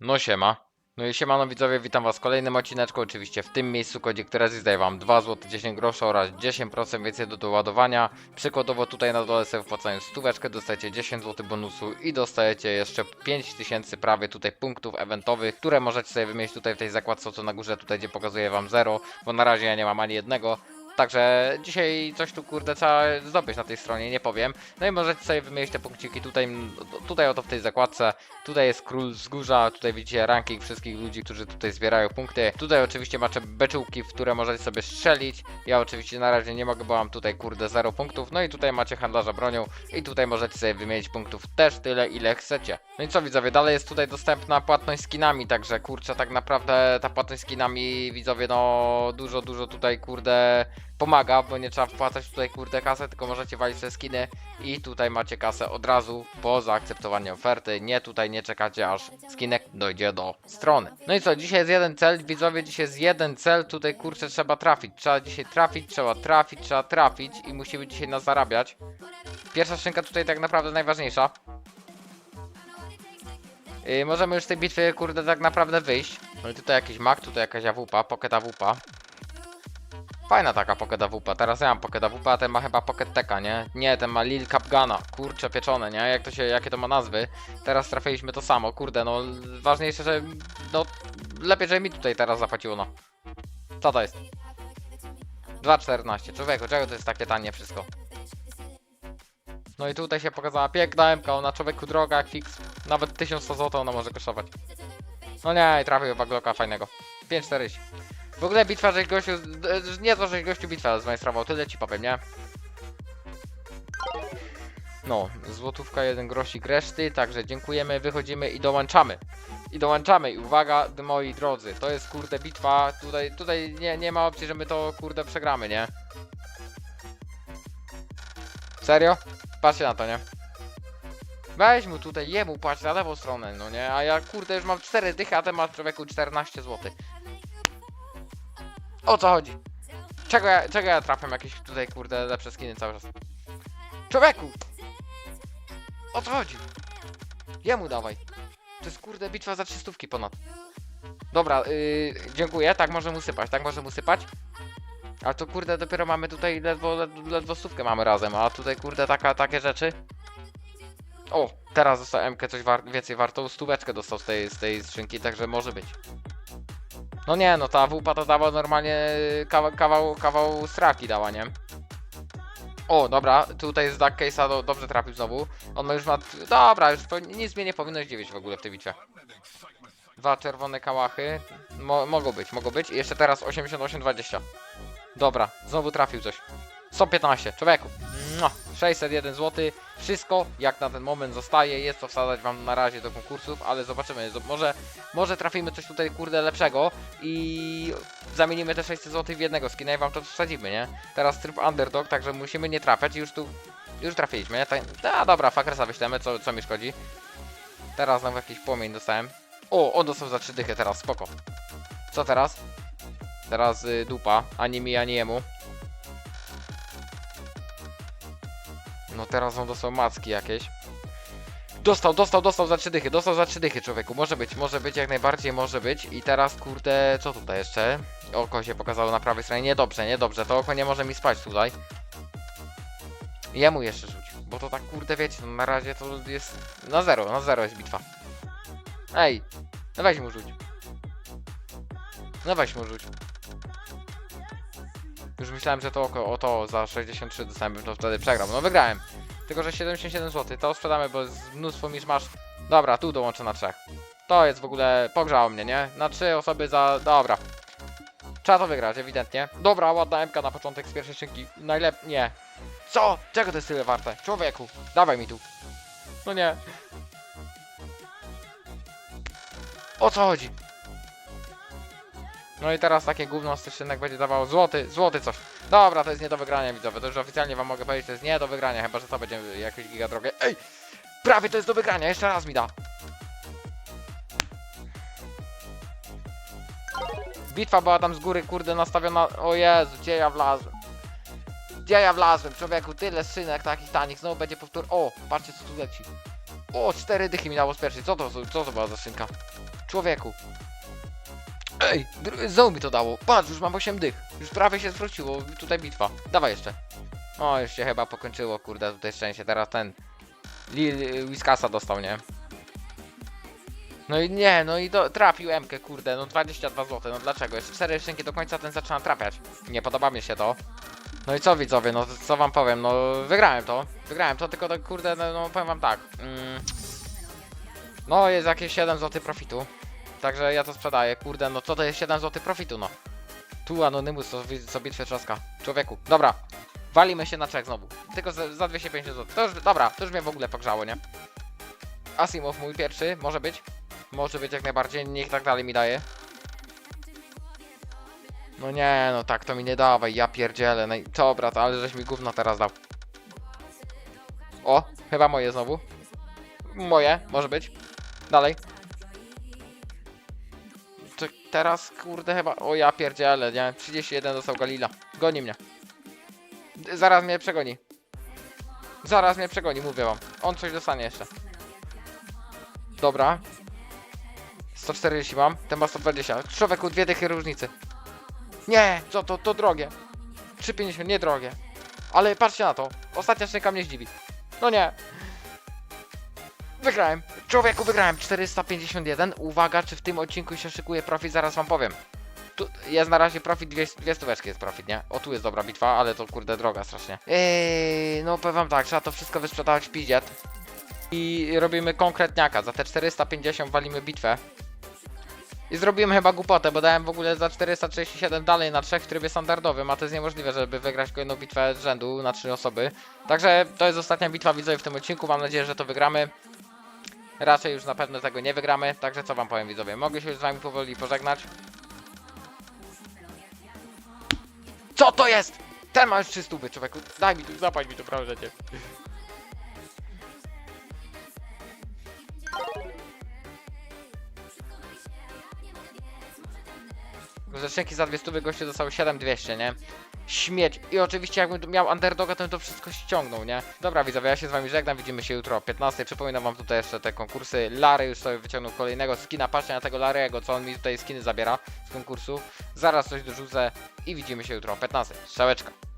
No siema. No i siemano widzowie, witam was w kolejnym odcineczku, oczywiście w tym miejscu kodzie, które zdaje wam 2 zł 10 groszy oraz 10% więcej do doładowania. Przykładowo tutaj na dole sobie wpłacając stóweczkę dostajecie 10 zł bonusu i dostajecie jeszcze 5000 prawie tutaj punktów eventowych, które możecie sobie wymienić tutaj w tej zakładce, co na górze tutaj gdzie pokazuję wam 0, bo na razie ja nie mam ani jednego. Także dzisiaj coś tu kurde trzeba zdobyć na tej stronie, nie powiem. No i możecie sobie wymienić te punkciki tutaj, tutaj oto w tej zakładce. Tutaj jest król wzgórza, tutaj widzicie ranking wszystkich ludzi, którzy tutaj zbierają punkty. Tutaj oczywiście macie beczułki, w które możecie sobie strzelić. Ja oczywiście na razie nie mogę, bo mam tutaj kurde 0 punktów. No i tutaj macie handlarza bronią i tutaj możecie sobie wymienić punktów też tyle ile chcecie. No i co widzowie, dalej jest tutaj dostępna płatność skinami, także kurczę tak naprawdę ta płatność skinami widzowie no dużo, dużo tutaj kurde pomaga, bo nie trzeba wpłacać tutaj kurde kasę, tylko możecie walić sobie skiny i tutaj macie kasę od razu po zaakceptowaniu oferty. Nie tutaj nie czekacie aż skinek dojdzie do strony. No i co, dzisiaj jest jeden cel, widzowie, dzisiaj jest jeden cel, tutaj kurczę trzeba trafić. Trzeba dzisiaj trafić, trzeba trafić, trzeba trafić i musimy dzisiaj nas zarabiać. Pierwsza szynka tutaj tak naprawdę najważniejsza. Yy, możemy już z tej bitwy kurde tak naprawdę wyjść. No i tutaj jakiś mak, tutaj jakaś AWP, pocket AWP. Fajna taka Pocket AWP. Teraz ja mam Pocket AWP, a ten ma chyba Pocket Teka, nie? Nie, ten ma Lil Capgana. Kurcze pieczone, nie? Jak to się, jakie to ma nazwy? Teraz trafiliśmy to samo, kurde, no ważniejsze, że no lepiej, że mi tutaj teraz zapłaciło, no. Co to jest? 2,14. Człowieku, czego to jest takie tanie wszystko? No i tutaj się pokazała piękna MK, ona człowieku droga jak fix. Nawet 1100 zł ona może kosztować. No nie, i trafił chyba Glocka fajnego. 5,40. W ogóle bitwa, żeś gościu, nie to, żeś gościu bitwę zmajstrował, tyle ci powiem, nie? No, złotówka, jeden grosik reszty, także dziękujemy, wychodzimy i dołączamy. I dołączamy i uwaga, moi drodzy, to jest kurde bitwa, tutaj, tutaj nie, nie ma opcji, że my to kurde przegramy, nie? Serio? Patrzcie na to, nie? Weź mu tutaj, jemu płać na lewą stronę, no nie? A ja kurde już mam 4 dychy, a ten ma człowieku 14 zł. O co chodzi? Czego ja, czego ja trafiam jakieś tutaj kurde lepsze skiny cały czas? Człowieku! O co chodzi? Jemu dawaj. To jest kurde bitwa za 300 ponad. Dobra, yy, dziękuję, tak może mu sypać, tak może mu sypać. Ale to kurde dopiero mamy tutaj ledwo, ledwo, stówkę mamy razem, a tutaj kurde taka, takie rzeczy. O, teraz dostał MK coś war więcej wartą, stóweczkę dostał z tej, z tej skrzynki, także może być. No nie, no ta wupa to dała normalnie kawał, kawał, kawał straki dała, nie? O, dobra, tutaj z Duck Case'a do, dobrze trafił znowu. On ma już ma... Dobra, już to nic mnie nie powinno zdziwić w ogóle w tej bitwie. Dwa czerwone kałachy. Mo mogą być, mogą być. I jeszcze teraz 88-20. Dobra, znowu trafił coś. 115, człowieku. Mua, 601 zł. Wszystko jak na ten moment zostaje. Jest to wsadzać wam na razie do konkursów, ale zobaczymy. Zo- Może, może trafimy coś tutaj kurde lepszego i zamienimy te 600 zł w jednego skina i wam to wsadzimy, nie? Teraz tryb underdog, także musimy nie trafiać i już tu, już trafiliśmy, nie? Tak, a dobra, fakresa wyślemy, co, co mi szkodzi. Teraz znowu jakiś płomień dostałem. O, on dostał za 3 dychy teraz, spoko. Co teraz? Teraz y, dupa, ani mi, ani jemu. No teraz on dostał macki jakieś. Dostał, dostał, dostał za trzy dychy, dostał za trzy dychy człowieku. Może być, może być, jak najbardziej może być. I teraz kurde, co tutaj jeszcze? Oko się pokazało na prawej stronie. Niedobrze, niedobrze. To oko nie może mi spać tutaj. Jemu jeszcze rzuć. Bo to tak kurde wiecie, no na razie to jest na zero, na zero jest bitwa. Ej, no weź mu rzuć. No weź mu rzuć. Już myślałem, że to oko, o to za 63 dostałem, bym to wtedy przegrał. No wygrałem. Tylko, że 77 zł. To sprzedamy, bo jest mnóstwo misz masz. Dobra, tu dołączę na trzech. To jest w ogóle, pogrzało mnie, nie? Na trzy osoby za... Dobra. Trzeba to wygrać, ewidentnie. Dobra, ładna MK na początek z pierwszej szynki. Najlep... Nie. Co? Czego to jest tyle warte? Człowieku, dawaj mi tu. No nie. O co chodzi? No i teraz takie gówno z tych będzie dawało złoty, złoty coś. Dobra, to jest nie do wygrania widzowie, to już oficjalnie wam mogę powiedzieć, to jest nie do wygrania, chyba że to będzie jakieś giga drogie. Ej! Prawie to jest do wygrania, jeszcze raz mi da. Bitwa była tam z góry, kurde, nastawiona. O Jezu, gdzie ja wlazłem? Gdzie ja wlazłem, człowieku? Tyle szynek takich tanich, znowu będzie powtór. O, patrzcie co tu leci. O, cztery dychy mi dało z pierwszej. Co to, co to była za szynka? Człowieku. Ej, znowu mi to dało. Patrz, już mam 8 dych. Już prawie się zwróciło. Tutaj bitwa. Dawaj jeszcze. O, już się chyba pokończyło, kurde, tutaj szczęście. Teraz ten... Lil Whiskasa dostał, nie? No i nie, no i do, trafił Mkę, kurde, no 22 zł, no dlaczego? Jeszcze 4 szynki do końca ten zaczyna trafiać. Nie podoba mi się to. No i co widzowie, no co wam powiem, no wygrałem to, wygrałem to, tylko tak kurde, no, no powiem wam tak. Mm, no jest jakieś 7 zł profitu, także ja to sprzedaję, kurde, no co to jest 7 zł profitu, no. Tu Anonymous wi- co bitwę trzaska, człowieku, dobra. Walimy się na trzech znowu, tylko za, za 250 zł, to już, dobra, to już mnie w ogóle pogrzało, nie? Asimov mój pierwszy, może być, może być jak najbardziej, niech tak dalej mi daje. No nie, no tak to mi nie dawaj, ja pierdzielę, no i dobra, to ale żeś mi gówno teraz dał. O, chyba moje znowu. Moje, może być. Dalej. Teraz, kurde, chyba, o ja pierdzielę, nie, 31 dostał Galila. Goni mnie. Zaraz mnie przegoni. Zaraz mnie przegoni, mówię wam. On coś dostanie jeszcze. Dobra. 140 mam, ten ma 120. Człowieku, dwie dychy różnicy. Nie, co to, to drogie. 3,50, nie drogie. Ale patrzcie na to, ostatnia szynka mnie zdziwi. No nie. Wygrałem. Człowieku, wygrałem 451. Uwaga, czy w tym odcinku się szykuje profit, zaraz wam powiem. Tu jest na razie profit, dwie, dwie stóweczki jest profit, nie? O, tu jest dobra bitwa, ale to kurde droga strasznie. Eee, no powiem wam tak, trzeba to wszystko wysprzedawać w piździet. I robimy konkretniaka, za te 450 walimy bitwę. I zrobiłem chyba głupotę, bo dałem w ogóle za 437 dalej na trzech w trybie standardowym, a to jest niemożliwe, żeby wygrać kolejną bitwę z rzędu na trzy osoby. Także to jest ostatnia bitwa widzowie w tym odcinku, mam nadzieję, że to wygramy. Raczej już na pewno tego nie wygramy, także co wam powiem widzowie, mogę się już z wami powoli pożegnać. Co to jest? Ten ma już 300 człowieku, daj mi tu, zapać mi to proszę cię. Zeszczęki za 200 goście dostały 7200, nie? Śmieć. I oczywiście jakbym miał underdoga, to bym to wszystko ściągnął, nie? Dobra widzowie, ja się z wami żegnam, widzimy się jutro o 15. Przypominam wam tutaj jeszcze te konkursy. Lary już sobie wyciągnął kolejnego skina, patrzcie na tego Larego, co on mi tutaj skiny zabiera z konkursu. Zaraz coś dorzucę i widzimy się jutro o 15. Strzałeczka.